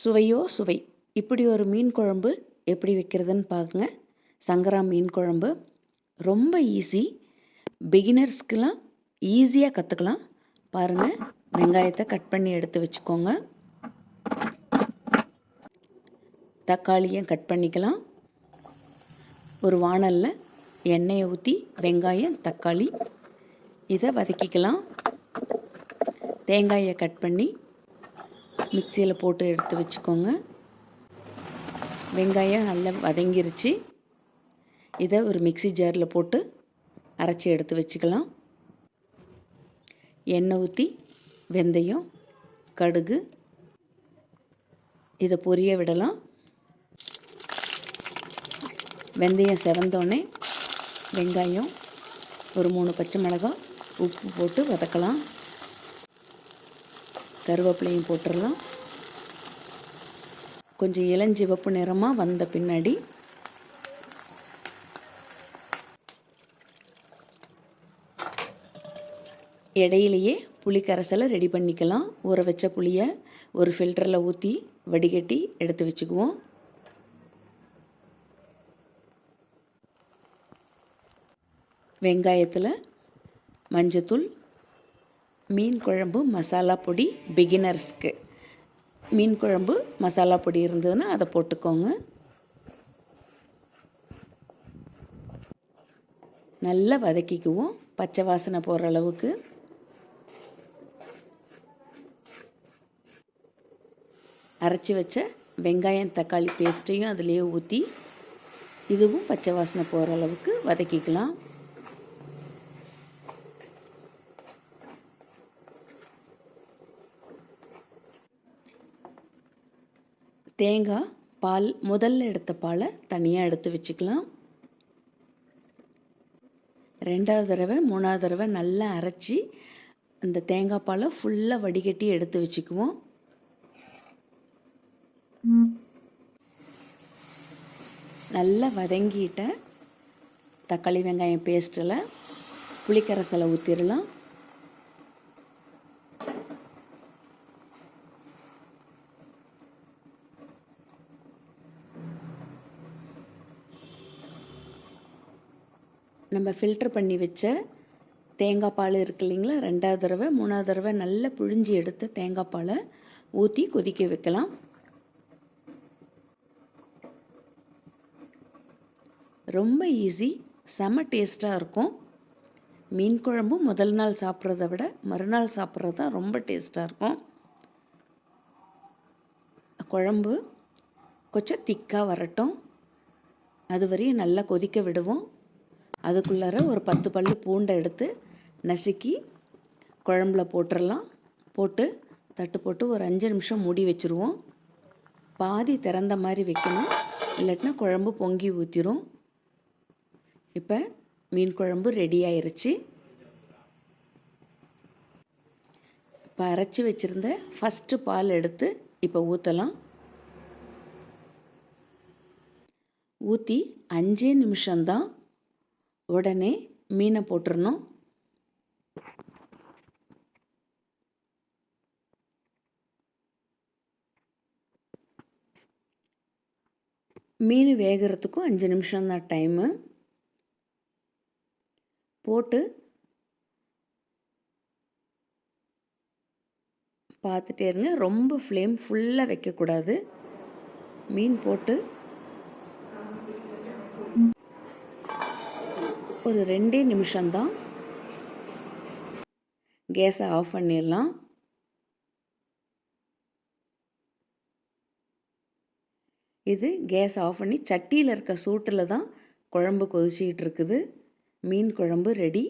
சுவையோ சுவை. இப்படி ஒரு மீன் குழம்பு எப்படி வைக்கிறதுன்னு பாருங்க. சங்கரா மீன் குழம்பு. ரொம்ப ஈஸி பிகினர்ஸ்க்கெலாம் ஈஸியாக கற்றுக்கலாம் பாருங்கள் வெங்காயத்தை கட் பண்ணி எடுத்து வச்சுக்கோங்க. தக்காளியும் கட் பண்ணிக்கலாம். ஒரு வாணலில் எண்ணெயை ஊற்றி வெங்காயம் தக்காளி இதை வதக்கிக்கலாம். தேங்காயை கட் பண்ணி மிக்சியில் போட்டு எடுத்து வச்சுக்கோங்க. வெங்காயம் நல்லா வதங்கிருச்சு. இதை ஒரு மிக்சி ஜாரில் போட்டு அரைச்சி எடுத்து வச்சுக்கலாம். எண்ணெய் ஊற்றி வெந்தயம் கடுகு இதை பொரிய விடலாம். வெந்தயம் செவந்தோடனே வெங்காயம் ஒரு மூணு பச்சை மிளகாய் உப்பு போட்டு வதக்கலாம். கருவேப்பிலையும் போட்டுடலாம். கொஞ்சம் இளஞ்சிவப்பு நிறமாக வந்த பின்னாடி இடையிலையே புளி கரைசலை ரெடி பண்ணிக்கலாம். ஊற வச்ச புளியை ஒரு ஃபில்டரில் ஊற்றி வடிகட்டி எடுத்து வச்சுக்குவோம். வெங்காயத்தில் மஞ்சத்தூள் மீன் குழம்பு மசாலா பொடி பிகினர்ஸ்க்கு மீன் குழம்பு மசாலா பொடி இருந்ததுன்னா அதை போட்டுக்கோங்க. நல்லா வதக்கிக்குவோம் பச்சை வாசனை போகிற அளவுக்கு. அரைச்சி வச்ச வெங்காயம் தக்காளி பேஸ்ட்டையும் அதிலேயே ஊற்றி இதுவும் பச்சை வாசனை போகிற அளவுக்கு வதக்கிக்கலாம். தேங்காய் பால் முதல்ல எடுத்த பாலை தனியாக எடுத்து வச்சுக்கலாம். ரெண்டாவது தடவை மூணாவது தடவை நல்லா அரைச்சி அந்த தேங்காய் பாலை ஃபுல்லாக வடிகட்டி எடுத்து வச்சுக்குவோம். நல்லா வதங்கிட்ட தக்காளி வெங்காயம் பேஸ்ட்டில் புளிக்கரசலை ஊற்றிடலாம் நம்ம ஃபில்ட்ரு பண்ணி வச்ச தேங்காய் பால் இருக்கு இல்லைங்களா? ரெண்டாவது தடவை மூணாவது தடவை நல்லா புழிஞ்சி எடுத்த தேங்காய் பாலை ஊற்றி கொதிக்க வைக்கலாம். ரொம்ப ஈஸி செம டேஸ்ட்டாக இருக்கும். மீன் குழம்பும் முதல் நாள் சாப்பிட்றத விட மறுநாள் சாப்பிட்றது தான் ரொம்ப டேஸ்ட்டாக இருக்கும். குழம்பு கொஞ்சம் திக்காக வரட்டும். அது வரையும் நல்லா கொதிக்க விடுவோம். அதுக்குள்ளார ஒரு பத்து பல் பூண்டை எடுத்து நசுக்கி குழம்புல போட்டுடலாம் போட்டு தட்டு போட்டு ஒரு அஞ்சு நிமிஷம் மூடி வச்சுருவோம். பாதி திறந்த மாதிரி வைக்கணும். இல்லாட்டினா குழம்பு பொங்கி ஊற்றிடும் இப்போ மீன் குழம்பு ரெடி ஆயிடுச்சு இப்போ அரைச்சி வச்சுருந்த ஃபஸ்ட்டு பால் எடுத்து இப்போ ஊற்றலாம் ஊற்றி அஞ்சே நிமிஷம்தான் உடனே மீனை போட்டுடணும் மீன் வேகிறதுக்கும் அஞ்சு நிமிஷம் தான் டைமு போட்டு பார்த்துட்டே இருங்க. ரொம்ப ஃப்ளேம் ஃபுல்லாக வைக்கக்கூடாது. மீன் போட்டு ஒரு ரெண்டே நிமிஷம்தான் கேஸை ஆஃப் பண்ணிடலாம். இது கேஸ் ஆஃப் பண்ணி சட்டியில் இருக்க சூட்டில் தான் குழம்பு கொதிச்சிக்கிட்டு இருக்குது. மீன் குழம்பு ரெடி